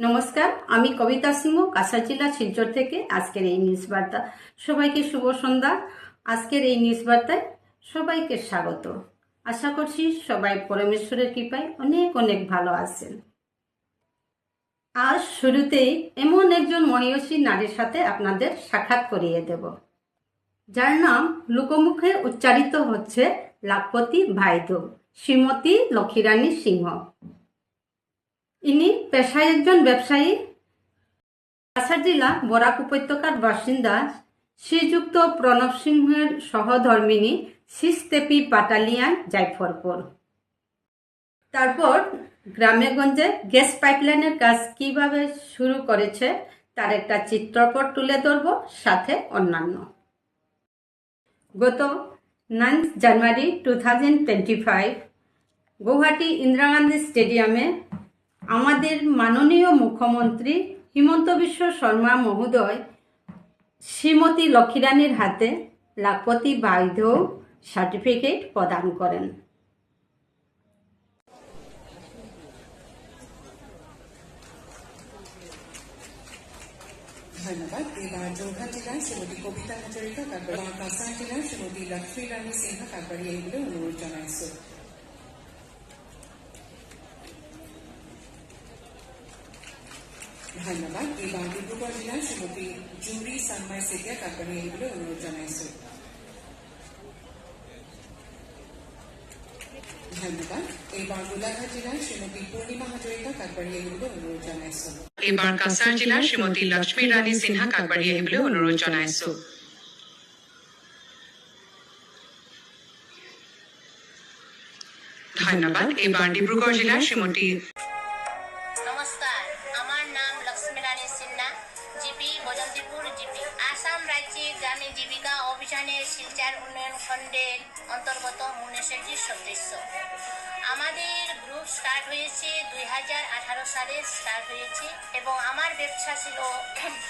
নমস্কার, আমি কবিতা সিংহ কাছাড় জেলা শিলচর থেকে আজকের এই নিউজ বার্তা। সবাইকে শুভ সন্ধ্যা। আজকের এই নিউজ বার্তায় সবাইকে স্বাগত। আশা করছি সবাই পরমেশ্বরের কৃপায় অনেক অনেক ভালো আছেন। আজ শুরুতেই এমন একজন মহিষী নারীর সাথে আপনাদের সাক্ষাৎ করিয়ে দেব। যার নাম লোকমুখে উচ্চারিত হচ্ছে লাখপতি ভাইদো, শ্রীমতী লক্ষ্মীরানী সিংহ। ইনি পেশায় একজন ব্যবসায়ী। কাছাড় জেলা বরাক উপত্যকার বাসিন্দা। শ্রীযুক্ত প্রণব সিংহের সহধর্মিনী সিস্তেপি বাটালিয়ান জাইফরপুর তারপর গ্রামে গঞ্জে গ্যাস পাইপলাইনের কাজ কীভাবে শুরু করেছে তার একটা চিত্রপট তুলে ধরব, সাথে অন্যান্য। গত ninth January two thousand twenty five Guwahati Indira Gandhi স্টেডিয়ামে আমাদের মাননীয় মুখ্যমন্ত্রী হিমন্ত বিশ্ব শর্মা মহোদয়, শ্রীমতী লক্ষ্মীরানীর হাতে লাখপতি বৈধ সার্টিফিকেট প্রদান করেন। ধন্যবাদ। এবার যোরহাট জেলার শ্রীমতী কবিতা হাজরিকা জেলার শ্রীমতী লক্ষ্মী রানী সিনহা তারপরে এইগুলো অনুরোধ জানাইছো ধন্যবাদ এবার ডিব্রুগড় জেলার শ্রীমতী জুরি সানমাই সেতিয়া তারপরে এইগুলো অনুরোধ জানাইছো ধন্যবাদ কাছাড় জেলার শ্রীমতী লক্ষ্মী রানী সিনহা কাকবাড়িয়া এগুলো অনুরোধ জনাইছো ধন্যবাদ এবার ডিব্রুগড় জেলার শ্রীমতী শিলচার উন্নয়ন খণ্ডের অন্তর্গত মুনেশ্বরজির সদস্য। আমাদের গ্রুপ স্টার্ট হয়েছে দুই হাজার আঠারো সালে স্টার্ট হয়েছে এবং আমার ব্যবসা ছিল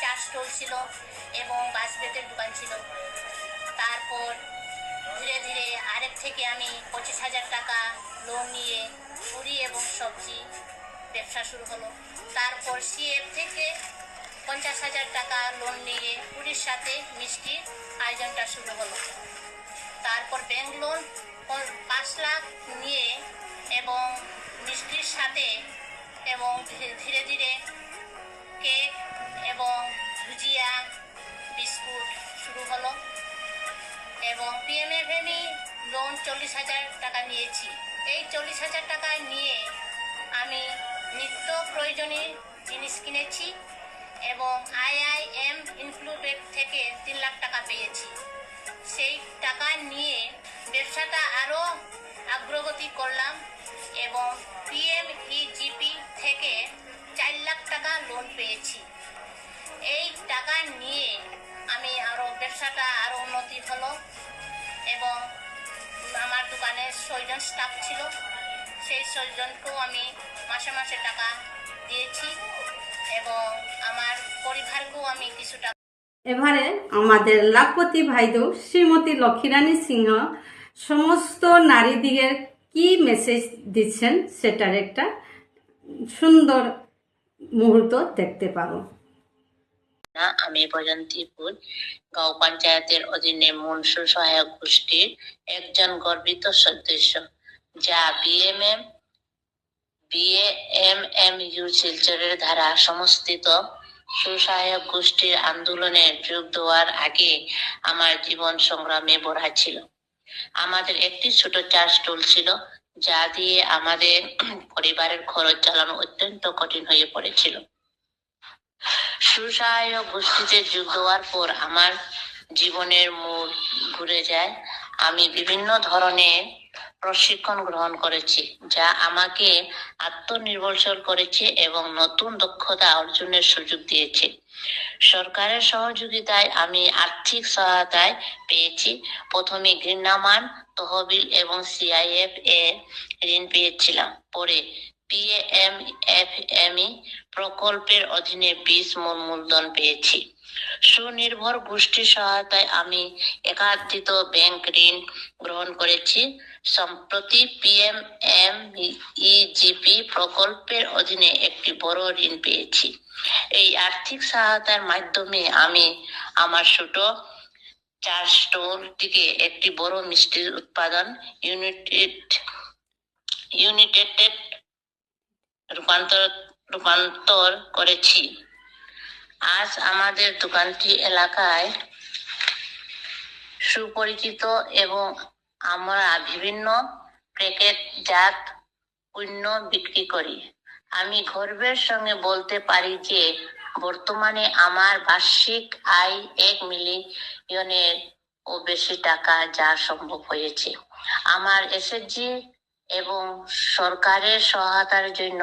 চা স্টল ছিল এবং বাসবেতের দোকান ছিল। তারপর ধীরে ধীরে আরেক থেকে আমি পঁচিশ হাজার টাকা লোন নিয়ে পুরি এবং সবজি ব্যবসা শুরু হলো। তারপর সিএফ থেকে পঞ্চাশ হাজার টাকা লোন নিয়ে পুরীর সাথে মিষ্টির আয়োজনটা শুরু হলো। তারপর ব্যাংক লোন পাঁচ লাখ নিয়ে এবং মিষ্টির সাথে এবং ধীরে- ধীরে কেক এবং ভুজিয়া, বিস্কুট শুরু হলো এবং পিএমএফএমই লোন চল্লিশ হাজার টাকা নিয়েছি। এই চল্লিশ হাজার টাকা নিয়ে আমি নিত্য প্রয়োজনীয় জিনিস কিনেছি এবং আইআইএম ইনক্লুডেড থেকে তিন লাখ টাকা পেয়েছি। সেই টাকা নিয়ে ব্যবসাটা আরও অগ্রগতি করলাম এবং পিএমইজিপি থেকে চার লাখ টাকা লোন পেয়েছি। এই টাকা নিয়ে আমি আরও ব্যবসাটা আরও উন্নতি হলো এবং আমার দোকানে ছয়জন স্টাফ ছিল। সেই ছয়জনকেও আমি মাসে মাসে টাকা দিয়েছি এবং আমার পরিবারকেও আমি কিছু টাকা এবারে আমাদের লাখপতি ভাইদো শ্রীমতী লক্ষ্মীরানী সিংহ, সমস্ত নারীদিগের কি মেসেজ দিচ্ছেন সেটার একটা সুন্দর মুহূর্ত দেখতে পাবো। আমি বজন্তিপুর গাঁও পঞ্চায়েতের অধীনে মনসুর সহায়ক গোষ্ঠীর একজন গর্বিত সদস্য, যা বিএমএম ইউ শিলচরের ধারা সমস্থিত সুসহায়ক গোষ্ঠীর আন্দোলনে যোগ দেওয়ার আগে আমার জীবন সংগ্রামে ভরা ছিল। আমাদের একটি ছোট চা স্টল ছিল, যা দিয়ে আমাদের পরিবারের খরচ চালানো অত্যন্ত কঠিন হয়ে পড়েছিল। সুসহায়ক গোষ্ঠীতে যোগ দেওয়ার পর আমার জীবনের মূল ঘুরে যায়। আমি বিভিন্ন ধরনের প্রশিক্ষণ গ্রহণ করেছি, যা আমাকে আত্মনির্ভরশীল করেছে এবং নতুন দক্ষতা অর্জনের সুযোগ দিয়েছে। সরকারের সহযোগিতায় আমি আর্থিক সহায়তায় পেয়েছি। প্রথমে ঘৃণামান তহবিল এবং সিআইএফ এ ঋণ পেয়েছিলাম। পরে পিএম এফএমই প্রকল্পের অধীনে বীজ মূল মূলধন পেয়েছি। সুনির্ভর গোষ্ঠীর সহায়তায় আমি একাধিত ব্যাংক ঋণ গ্রহণ করেছি। সম্প্রতি পিএম এম ইজিপি প্রকল্পের অধীনে একটি বড় ঋণ পেয়েছি। এই আর্থিক সহায়তার মাধ্যমে আমি আমার ছোট চার স্টোরটিকে একটি বড় মিষ্টির উৎপাদন ইউনিটেড ইউনিটেড রূপান্তর রূপান্তর করেছি। আজ আমাদের দোকানটি এলাকায় সুপরিচিত এবং আমরা বিভিন্ন প্যাকেটজাত পণ্য বিক্রি করি। আমি গর্বের সঙ্গে বলতে পারি যে, বর্তমানে আমার বার্ষিক আয় এক মিলিয়নের ও বেশি টাকা যা সম্ভব হয়েছে। আমার এসএসজি এবং সরকারের সহায়তার জন্য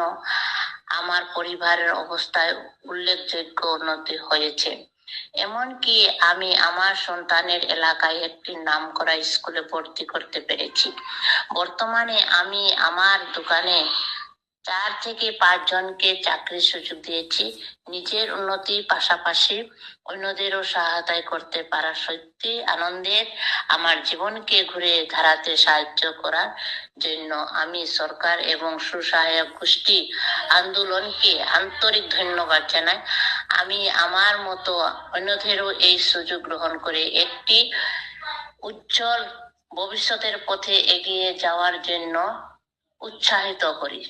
আমার পরিবারের অবস্থায় উল্লেখযোগ্য উন্নতি হয়েছে। এমনকি আমি আমার সন্তানের এলাকায় একটি নাম করা স্কুলে ভর্তি করতে পেরেছি। বর্তমানে আমি আমার দোকানে চার থেকে পাঁচ জনকে চাকরির সুযোগ দিয়েছি। নিজের উন্নতির পাশাপাশি অন্যদেরও সহায়তায় করতে পারা সত্যি আনন্দের। আমার জীবনকে ঘুরে ধারাতে সাহায্য করার জন্য আমি সরকার এবং সুসহায়ক গোষ্ঠী আন্দোলনকে আন্তরিক ধন্যবাদ জানাই। আমি আমার মতো অন্যদেরও এই সুযোগ গ্রহণ করে একটি উজ্জ্বল ভবিষ্যতের পথে এগিয়ে যাওয়ার জন্য উৎসাহিত করি।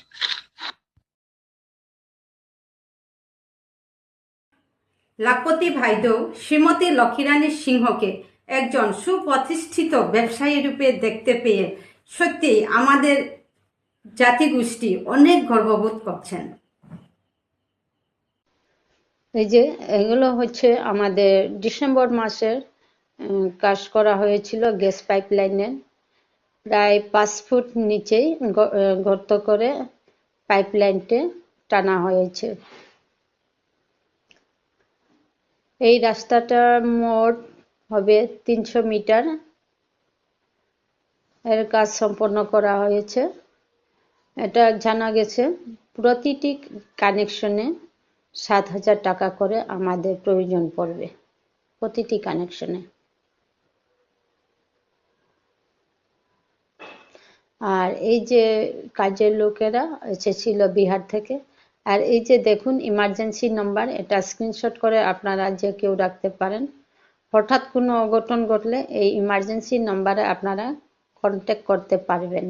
লাখপতি ভাইদৌ শ্রীমতী লক্ষ্মীরানী সিংহকে একজন সুপ্রতিষ্ঠিত ব্যবসায়ী রূপে দেখতে পেয়ে সত্যি আমাদের জাতিগোষ্ঠী অনেক গর্ববোধ করছেন। এই যে, এগুলো হচ্ছে আমাদের ডিসেম্বর মাসের কাজ করা হয়েছিল গ্যাস পাইপলাইনের প্রায় পাঁচ ফুট নিচেই গর্ত করে পাইপলাইনটি টানা হয়েছে। এই রাস্তাটা মোট হবে তিনশো মিটার। এর কাজ সম্পন্ন করা হয়েছে। এটা জানা গেছে, প্রতিটি কানেকশনে সাত হাজার টাকা করে আমাদের প্রয়োজন পড়বে, প্রতিটি কানেকশনে। আর এই যে কাজের লোকেরা এসেছিল বিহার থেকে আর এই যে দেখুন ইমার্জেন্সি নাম্বার এটা স্ক্রিনশট করে আপনারা যে কেউ রাখতে পারেন। হঠাৎ কোনো অঘটন ঘটলে এই ইমার্জেন্সি নাম্বারে আপনারা কন্ট্যাক্ট করতে পারবেন।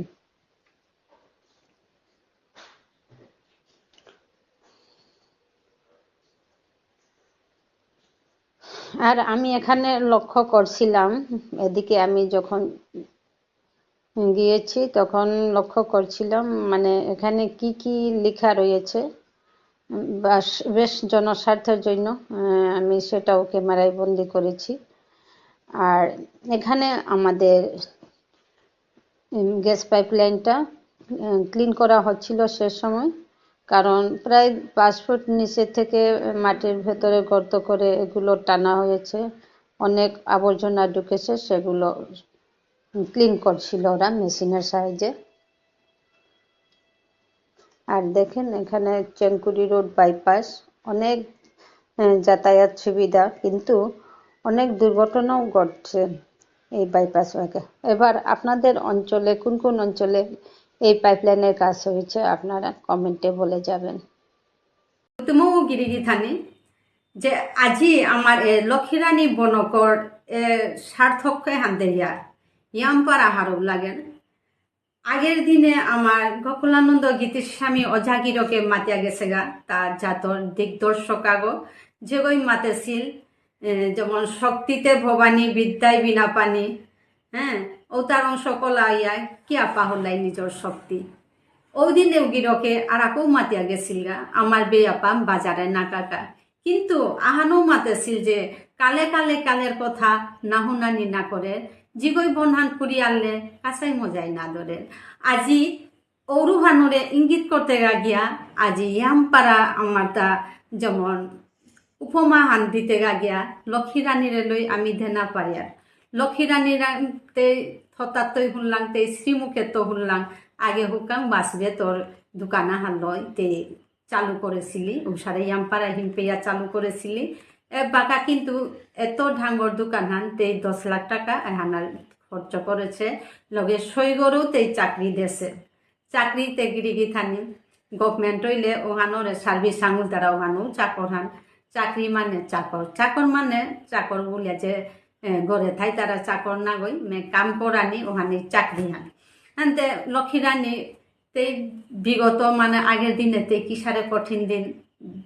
আর আমি এখানে লক্ষ্য করছিলাম, এদিকে আমি যখন গিয়েছি তখন লক্ষ্য করছিলাম মানে এখানে কি কি লেখা রয়েছে। বেশ জনস্বার্থের জন্য আমি সেটাও ক্যামেরায় বন্দি করেছি। আর এখানে আমাদের গ্যাস পাইপলাইনটা ক্লিন করা হচ্ছিল সে সময়, কারণ প্রায় পাঁচ ফুট নিচে থেকে মাটির ভেতরে গর্ত করে এগুলো টানা হয়েছে। অনেক আবর্জনা ঢুকেছে, সেগুলো ক্লিন করছিল ওরা মেশিনের সাহায্যে। আর দেখেন, এখানে চেনকুড়ি রোড বাইপাস অনেক যাতায়াত সুবিধা, কিন্তু অনেক দুর্ঘটনাও ঘটছে এই বাইপাস ওয়াকে এবার আপনাদের অঞ্চলে, কোন কোন অঞ্চলে এই পাইপলাইনের কাজ হয়েছে, আপনারা কমেন্টে বলে যাবেন। তুমৌ গিরিগিথানি যে আজি আমার লক্ষ্মীরানী বনকর সার্থক হান্দেরিয়া ইয়াম্পার আহারব লাগেন। আগের দিনে আমার গোকুলানন্দ গীতির স্বামী অজাগিরকে মাতিয়া গেছে গা তার জাতর দিগদর্শক আগো। যেগই মাতেছিল যেমন শক্তিতে ভবানী, বিদ্যায় বিনা পানি হ্যাঁ ও তার সকল আইয়ায় কি আপা হলাই নিজের শক্তি। ওই দিন গিরকে আর আকৌ মাতিয়া গেছিল গা আমার বেয়াপা বাজারে না কাকা কিন্তু আহানো মাতেছিল যে কালে কালে কালের কথা না শুনানি না করে, জিগই বনহান ফুরি আনলে কাঁচাই মজাই না ধরে। আজি ঔরুহানুরে ইঙ্গিত করতে গিয়া, আজি ইয়ামপাড়া আমার তা যেমন উপমা হান দিতে গিয়া লক্ষ্মী রানীরে লই আমি ধেনা পারিয়ার লক্ষ্মী রানীর তে থতাতই শুনলাম তে শ্রীমুখে তো শুনলাম আগে হুকাম বাসবে তোর দোকানা হাল লয় তে চালু করেছিলি, উষারে ইয়ামপাড়া হিমপেয়া চালু করেছিলি। বাকা কিন্তু এত ঢাঙ্গর দোকান হান তেই দশ লাখ টাকা হানার খরচ করেছে লগে সই গরু তেই চাকরি দেছে। চাকরিতে গিরিগি থানি। গভর্নমেন্ট হইলে ওহানোর সার্ভিস আঙুল দ্বারা ওহানো চাকর হান। চাকরি মানে চাকর। চাকর মানে চাকর বলিয়া যে গড়ে থাই তারা চাকর না গই, মে কাম করানি ওহানি চাকরি হান। আনতে লক্ষ্মী রানী তেই বিগত মানে আগের দিনে তে কিসারে কঠিন দিন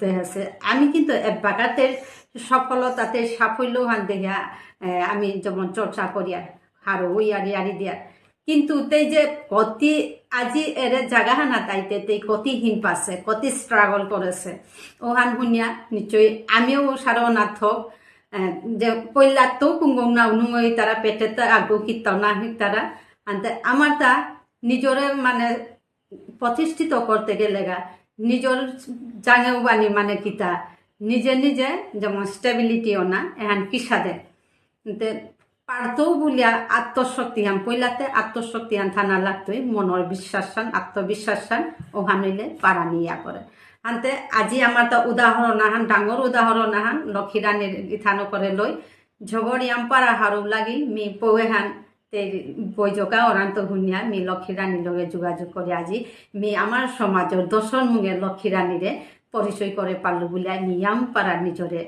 দেখাছে আমি কিন্তু বাগাতে সফলতাতে সাফল্য হান দেখিয়া আমি যেমন চর্চা করিয়া, হারো ওই আরি আরি দিয়া। কিন্তু তেই যে কতি আজি এর জাগা হানা তাইতে, তেই কতি হিন পাছে, কতি স্ট্রাগল করেছে। ওহান শুনিয়া নিশ্চয়ই আমিও সারনাথ যে পৈলাত তো কুঙ্গম না উনুঙই তারা পেটে তো আগু কীর্তন তারা। আমার তা নিজরে মানে প্রতিষ্ঠিত করতে গেলে গা, নিজের জাঙেও বানি মানে কিতা নিজে নিজে যেমন স্টেবিলিটিও না এহান কিসা দে তে পারতও বলিয়া আত্মশক্তি হান, পইলাতে আত্মশক্তি হান থানা লাগতোই, মনের বিশ্বাস হান আত্মবিশ্বাস হান ওহান হইলে পারা নিয়া করে। আনতে আজি আমার তা উদাহরণ আহান, ডাঙর উদাহরণ আহান লক্ষ্মী রানীর ইথানো করে লই, ঝগড়িয়াম পারা হারু লাগি, মি পৌয়ে হান তে বৈজকা অরান্ত হুনিয়া মি লক্ষ্মী রানীর লগে যোগাযোগ করে আজি। মি আমার সমাজের দশন মুগে লক্ষ্মী রানীরে পরিচয় করে পারল বলে নিয়াম পারা নিজরে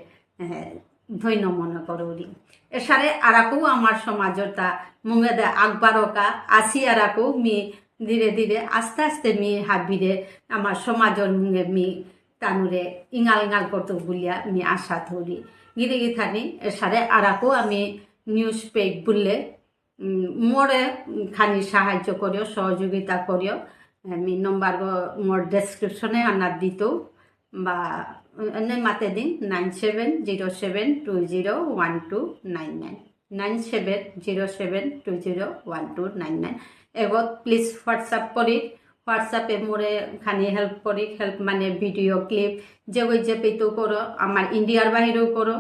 ধন্য মনে করি এসারে আরাকও আমার সমাজের তা মুগে দে আকবারকা আসি আরাকও মি ধীরে ধীরে আস্তে আস্তে মি হাবিরে আমার সমাজের মুগে মি তানুরে ইঙাল ইঙাল করতো বলিয়া মি আশা ধরি গিরি গিথানি এসারে আরাকও আমি নিউজ পেজ বললে মোরে খানি সাহায্য করিও, সহযোগিতা করিও। আমি নম্বর মোর ডেসক্রিপশনে আনার দিত। বা এনে মাতে দিন nine seven zero seven two zero one two nine nine nine seven zero seven two zero one two nine nine এগত please WhatsApp করি। হোয়াটসঅ্যাপে মোরে খানি হেল্প করি। হেল্প মানে ভিডিও ক্লিপ যে ওই যে পেতেও করো, আমার ইন্ডিয়ার বাহিরেও করো।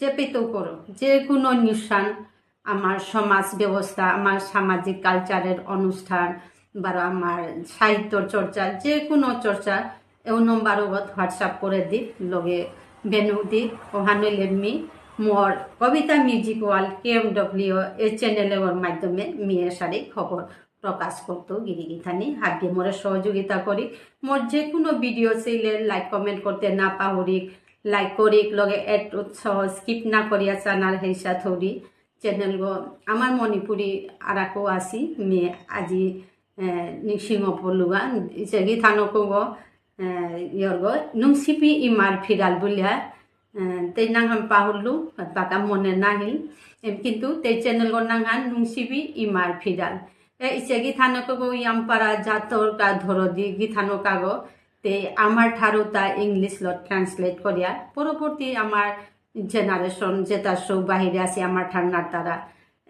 যে পেতেও করো, যে কোনো অনুষ্ঠান আমার সমাজ ব্যবস্থা আমার সামাজিক কালচারের অনুষ্ঠান, বা আমার সাহিত্যর চর্চা, যে কোনো চর্চা এও নম্বর হোয়াটসঅ্যাপ করে দি লগে বেনু দি ওহানলে মি মোর Kabita music wall K M W এই চ্যানেলের মাধ্যমে মিয়ে সারি খবর প্রকাশ করতো গিরিগিথানি হাত দিয়ে মোরে সহযোগিতা করি। মোর যে কোনো ভিডিও চাইলে লাইক কমেন্ট করতে না পাহরিক লাইক করিক, লগে এড উৎসাহ স্কিপ না করিয়া চানার হেসা থৌরি চ্যানেল গো, আমার মণিপুরি আরাকো আসি, মে আজি নিসিংহ পলুগা ইসেগি থানকো গো ইয়র গো নুংসিপি ইমার ফিরাল বুলিয়া তেই নাংহাম পাহুলু বাকা মনে নাহিল। কিন্তু তেই চ্যানেল গো নাংহান নুংসিপি ইমার ফিরাল। ইসেগি থানকো গো ইয়ামপারা জাতর কা ধরদি গিথানকা গো, তে আমার ঠারু তা ইংলিশ ল ট্রান্সলেট করিয়া, পরবর্তী আমার জেনারেশন যেটা সব বাহিরে আছে আমার ঠান্ডার তারা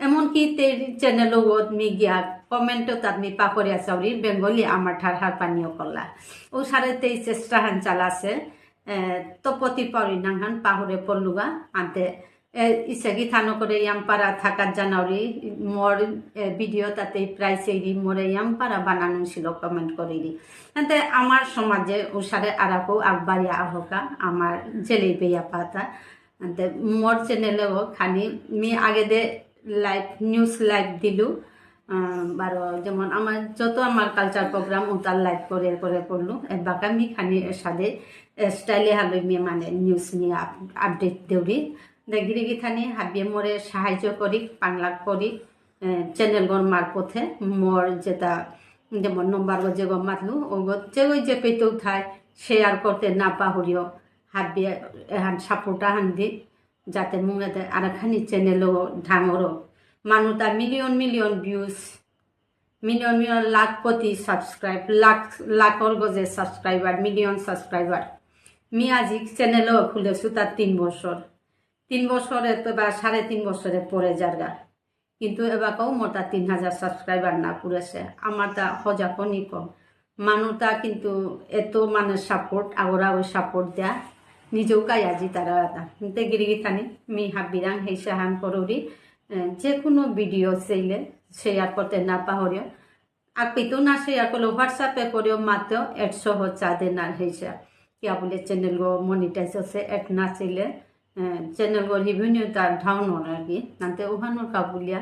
এমনকি তে চ্যানেলও মি গিয়া কমেন্টও তাত মি পাপরিয়া চাউরি বেঙ্গলি আমার ঠার হার পানীয় কলা। ও সাড়ে তেই চেষ্টা হান চালাছে তপতি পাউরি নাংহান পাহরে পড়লুগা আনতে। ইসেগি থানো করে ইয়ামপাড়া থাকার জানাওরি, মোর ভিডিও তাতে প্রায় সেইরি, মোরে ইয়ামপাড়া বানানো ছিল কমেন্ট করিরি। তাতে আমার সমাজে ওসারে আরাকো আগবাড়িয়া আহকা, আমার জেলে বেয়া পাতা। তাতে মোর চ্যানেলেও খানি মি আগে দে লাইভ নিউজ লাইভ দিলু। বারো, যেমন আমার যত আমার কালচার প্রোগ্রাম ওটার লাইভ করে করে করলু। বাকা মি খানি সাথে স্টাইলে হালই মি মানে নিউজ নিয়ে আপডেট দেউরি। দেগিরি গিথানি হাবিয়ে মোরে সাহায্য করি বাংলা করি চ্যানেল গর মারপথে মোর যেটা যেমন নম্বর যে গো মাতলু ও যে যে পেতেও থায় শেয়ার করতে না পাহরিও হাবিয়ে এহান সাপোর্টা হান দি যাতে মুঙেতে আর খানি চ্যানেলও ঢাঙরও মানুতা million million views million million lakh কোটি সাবস্ক্রাইব লাখ লাখর গজে সাবস্ক্রাইবার মিলিয়ন সাবস্ক্রাইবার মি আজি চ্যানেলও খুলেছো তার তিন বছর তিন বছরে তো বা সাড়ে তিন বছরে পরে যারগা কিন্তু এবারও মোটা তিন হাজার সাবস্ক্রাইবার না পুরেছে আমার তা হজাকনি কম মানুষটা কিন্তু এত মানে সাপোর্ট আগরা ওই সাপোর্ট দেয়া। আজি তারা এটা কিন্তু গিরিগিথানি, মি হাবিরাং হেসে হান কররি যে কোনো ভিডিও চাইলে শেয়ার করতে না পাহরিও। আপিতো না শেয়ার করলে হোয়াটসঅ্যাপে করেও, মাত্র একশো চাঁদে না হেসা কিয়া বলে চ্যানেল গো মনিটাইজ আছে এক না চাইলে চ্যানেল গর হিভিনিউ তার ঢাউনর আর কি নাতে ওহানোর কাবুলিয়া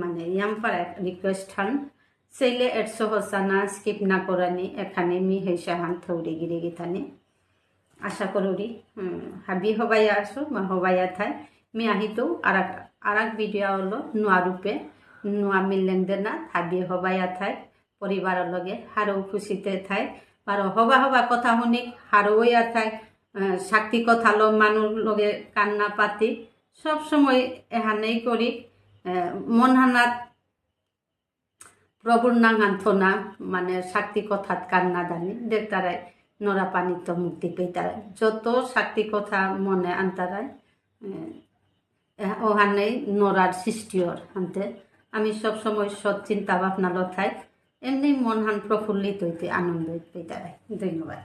মানে ইয়াম্পার রিকোয়েস্ট হান। সেইলে এডশো হসানা স্কিপ না করানি, এখানে মি হেসা হান থৌরি গিরি গিথানি আশা কৰোঁ হাবি হবাইয়া আছোঁ মই হবাইয়া ঠাই মি আহিতো আৰাক আৰাক ভিডিঅ' হলো নোৱা ৰূপে নোৱা মিলেন দেনা, হাবি হবাইয়া ঠাই পৰিবাৰৰ লগে হাৰো খুচিতে ঠাই আৰু হবা হবা কথা শুনি হারোয়া ঠাই সাক্ষী কথা লো মানুষ লগে কান্না পাতি। সব সময় এহানেই করি। মন হানাত প্রভুর নাঙান থোনা মানে সাক্ষী কথাত কান্না দানি। দেখতারাই নরা পানিত মুক্তি পেতারাই যত শাক্তি কথা মনে আনতারাই ওহানেই নোরার সৃষ্টিওর আনতে আমি সব সময় সৎ চিন্তা ভাবনা লথাই, এমনি মন হান প্রফুল্লিত হইতে আনন্দ পেতারাই ধন্যবাদ।